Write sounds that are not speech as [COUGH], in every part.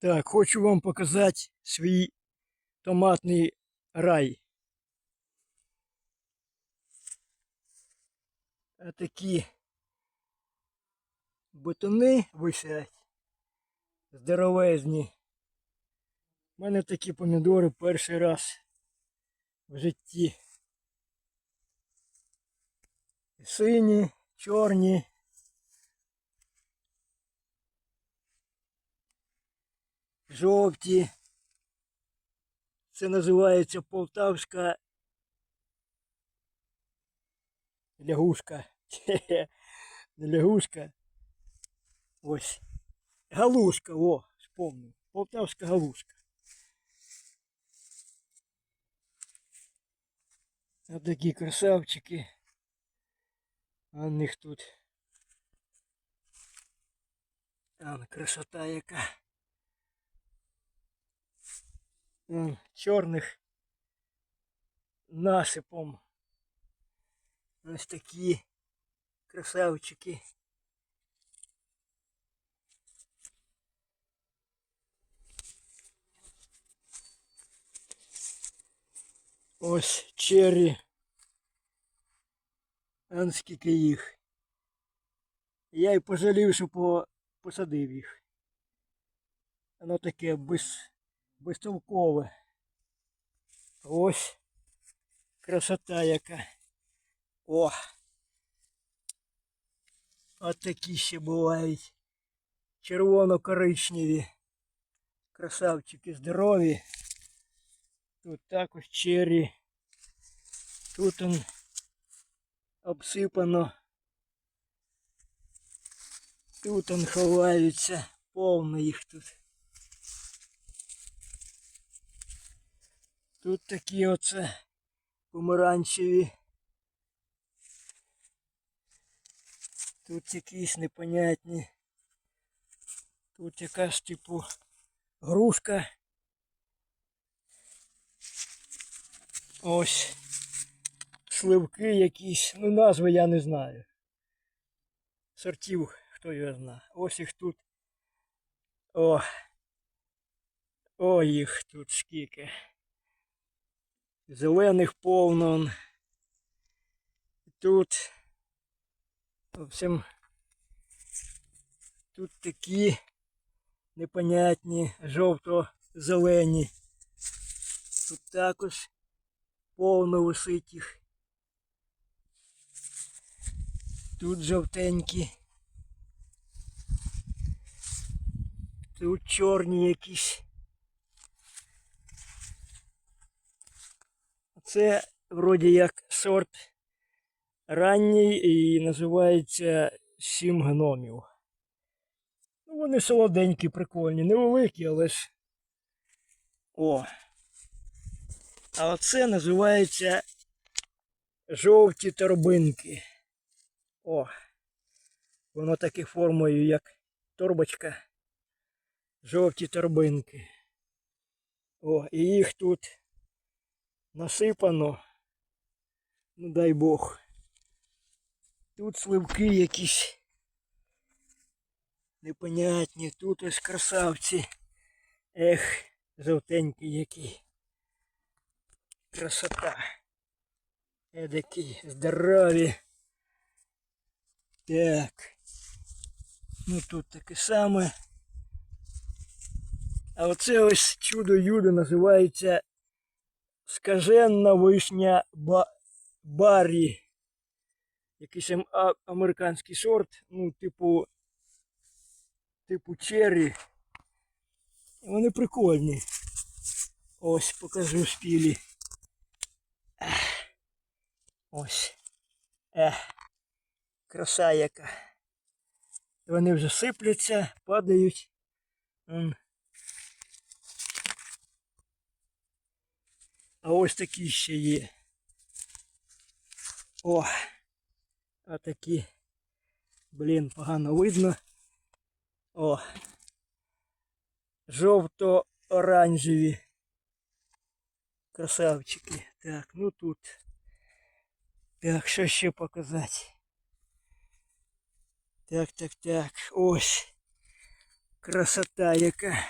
Так, хочу вам показати свій томатний рай. А такі бутони висять. Здоровезні. У мене такі помідори перший раз в житті. Сині, чорні. Жовті. Це називається полтавська лягушка. [LAUGHS] Не лягушка. Ось. Галушка, о, вспомнив. Полтавська галушка. Ось такі красавчики. А в них тут. А, красота яка. Чорних насипом. Ось такі красавчики. Ось черрі. Он скільки їх. Я й пожалів, що по- посадив їх. Воно таке без, безтолкове. Ось красота яка. О! От такі ще бувають. Червоно-коричневі. Красавчики здорові. Тут також черрі. Тут он обсипано. Тут он ховаються. Повно їх тут. Тут такі оце помаранчеві. Тут якісь непонятні. Тут якась типу грушка. Ось сливки якісь, ну назви я не знаю. Сортів, хто його знає. Ось їх тут. О. О, їх тут скільки. Зелених повно. Тут. В общем, тут такі непонятні, жовто-зелені. Тут також повно висить їх. Тут жовтенькі. Тут чорні якісь. Це вроді як сорт ранній і називається сім гномів. Ну, вони солоденькі, прикольні, невеликі, але ж. О. А оце називається жовті торбинки. О. Воно таке формою, як торбочка. Жовті торбинки. О, і їх тут насипано. Ну дай Бог. Тут сливки якісь непонятні, тут ось красавці. Ех, жовтенькі які. Красота. Эдакі здорові. Так. Ну тут таке саме. А оце ось чудо-юдо називається скаженна вишня ба... барі. Якийсь американський сорт, ну, типу, типу черрі. Вони прикольні. Ось покажу спілі. Ось. Ех. Краса яка. Вони вже сипляться, падають. А ось такі ще є. О! А такі. Блін, погано видно. О. Жовто-оранжеві. Красавчики. Так, ну тут. Так, що ще показати? Так, так, так. Ось. Красота яка.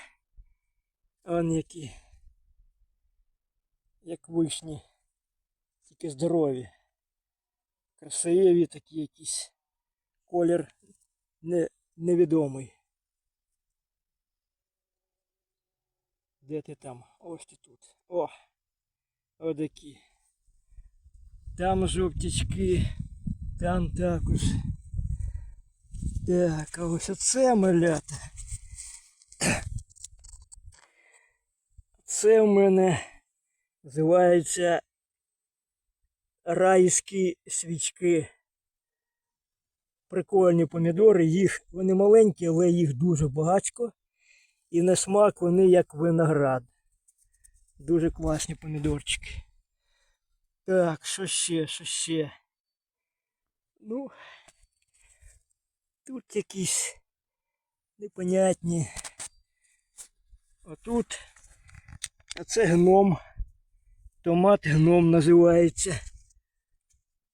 Он які. Як вишні. Тільки здорові. Красиві такі якісь. Колір не, невідомий. Де ти там? Ось ти тут. О! Отакі. Там жовтячки. Там також. Так, а ось оце малята. Це в мене називається райські свічки. Прикольні помідори, їх вони маленькі, але їх дуже багатько. І на смак вони як виноград. Дуже класні помідорчики. Так, що ще, що ще? Ну, тут якісь непонятні. Отут. А це гном. Томат гном називається.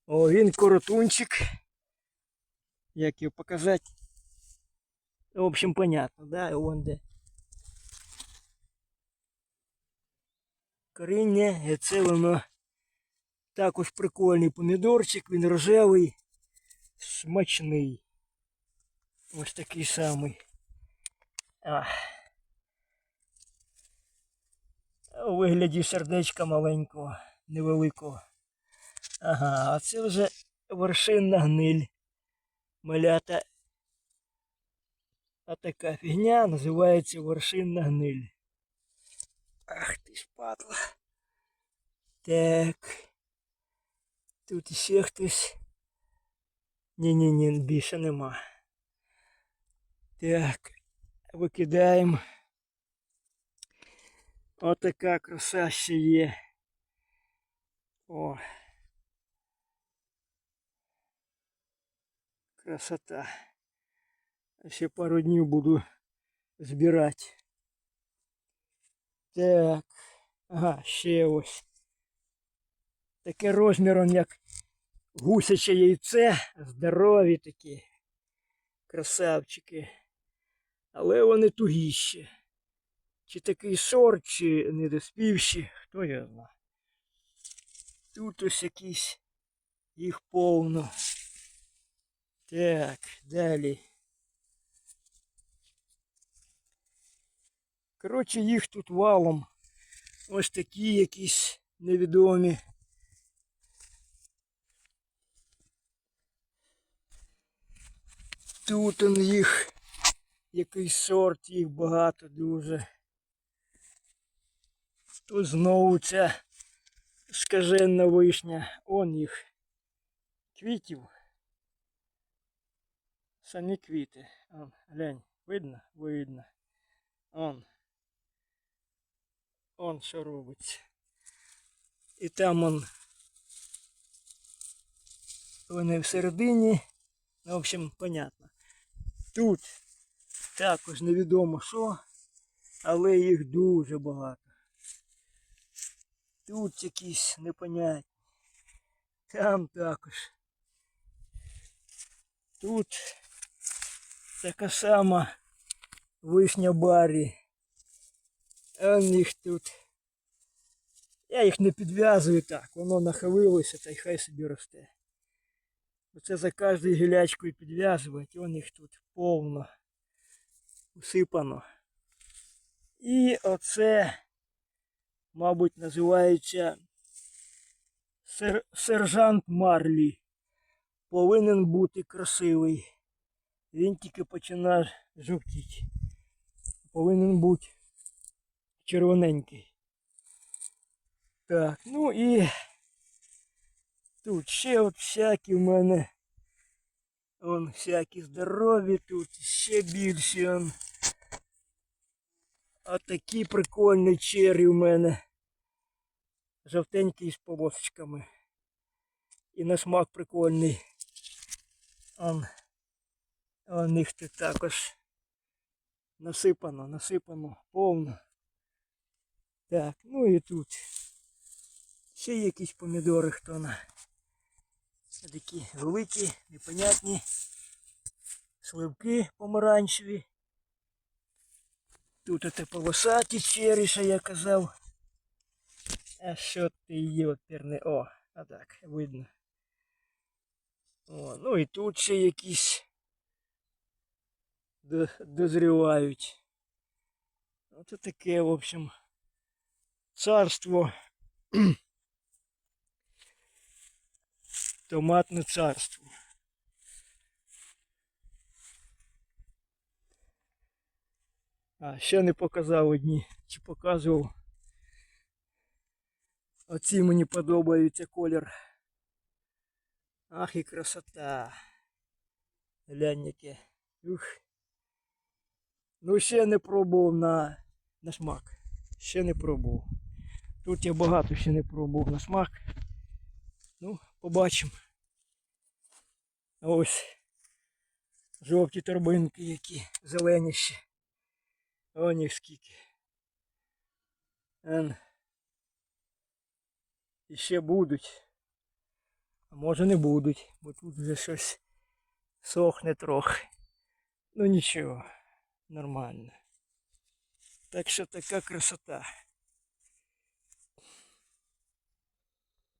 О, він коротунчик. Як його показати? В общем, понятно, да, вон де. Коріння, і це воно також прикольний помідорчик, він рожевий, смачний. Ось такий самий. А. У вигляді сердечка маленького, невеликого. Ага, а це вже вершинна гниль. Малята. А така фігня називається вершинна гниль. Ах ти ж падла. Так. Тут іще хтось. Ні-ні-ні, більше нема. Так, викидаємо. Отака краса ще є. О. Красота. Ще пару днів буду збирати. Так. Ага, ще ось. Таке розміром, як гусяче яйце. Здорові такі. Красавчики. Але вони тугіші. Чи такий сорт, чи недоспівші, хто я знає. Тут ось якісь їх повно. Так, далі. Коротше, їх тут валом. Ось такі якісь невідомі. Тут он їх якийсь сорт, їх багато дуже. Тут знову ця скаженна вишня. Он їх квітів. Самі квіти. Он, глянь, видно? Видно. Он. Он що робиться. І там он. Вони всередині. Ну, в общем, понятно. Тут також невідомо що, але їх дуже багато. Тут якісь непонятні. Там також. Тут така сама вишня барі. А їх тут. Я їх не підв'язую так, воно нахилилося та й хай собі росте. Оце за кожною гілячкою підв'язувати, вон їх тут повно усипано. І оце, мабуть, називається сер... сержант Марлі. Повинен бути красивий. Він тільки починає жовтіти. Повинен бути червоненький. Так, ну і тут ще от всякі в мене. Вон всякі здорові тут, ще більші. Он. А такі прикольні черрі в мене. Жовтенькі з полосочками. І на смак прикольний. Он, он них тут також насипано, насипано повно. Так, ну і тут ще якісь помідори, хто на такі великі, непонятні, сливки помаранчеві. Тут оте полосаті черіша, я казав. А що ти йоперне? О, а так, видно. О, ну і тут ще якісь до- дозрівають. Оце таке, в общем, царство. [CLEARS THROAT] Томатне царство. А, ще не показав одні. Чи показував. Оці мені подобаються колір. Ах і красота. Глянь. Ух. Ну ще не пробував на, на смак. Ще не пробував. Тут я багато ще не пробував на смак. Ну, побачимо. Ось. Жовті торбинки які, зелені ще. О, них скільки. Ен. І ще будуть. А може не будуть, бо тут вже щось сохне трохи. Ну нічого, нормально. Так що така красота.